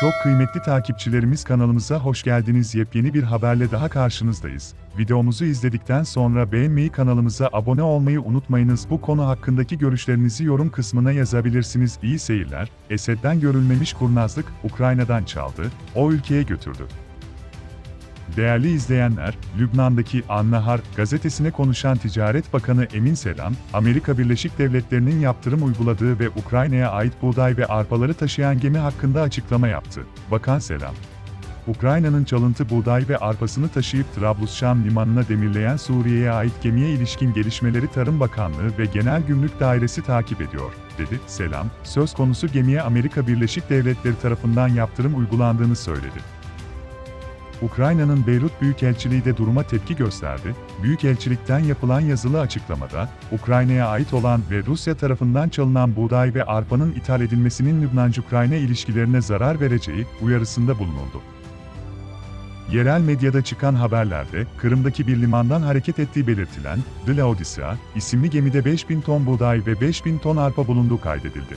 Çok kıymetli takipçilerimiz kanalımıza hoş geldiniz. Yepyeni bir haberle daha karşınızdayız. Videomuzu izledikten sonra beğenmeyi kanalımıza abone olmayı unutmayınız. Bu konu hakkındaki görüşlerinizi yorum kısmına yazabilirsiniz. İyi seyirler. Esed'den görülmemiş kurnazlık Ukrayna'dan çaldı, o ülkeye götürdü. Değerli izleyenler, Lübnan'daki An-Nahar gazetesine konuşan Ticaret Bakanı Emin Selam, Amerika Birleşik Devletleri'nin yaptırım uyguladığı ve Ukrayna'ya ait buğday ve arpaları taşıyan gemi hakkında açıklama yaptı. Bakan Selam, Ukrayna'nın çalıntı buğday ve arpasını taşıyıp Trablusşam limanına demirleyen Suriye'ye ait gemiye ilişkin gelişmeleri Tarım Bakanlığı ve Genel Gümrük Dairesi takip ediyor, dedi. Selam, söz konusu gemiye Amerika Birleşik Devletleri tarafından yaptırım uygulandığını söyledi. Ukrayna'nın Beyrut Büyükelçiliği de duruma tepki gösterdi. Büyükelçilikten yapılan yazılı açıklamada, Ukrayna'ya ait olan ve Rusya tarafından çalınan buğday ve arpanın ithal edilmesinin Lübnan-Ukrayna ilişkilerine zarar vereceği uyarısında bulunuldu. Yerel medyada çıkan haberlerde, Kırım'daki bir limandan hareket ettiği belirtilen The Laodicea isimli gemide 5000 ton buğday ve 5000 ton arpa bulunduğu kaydedildi.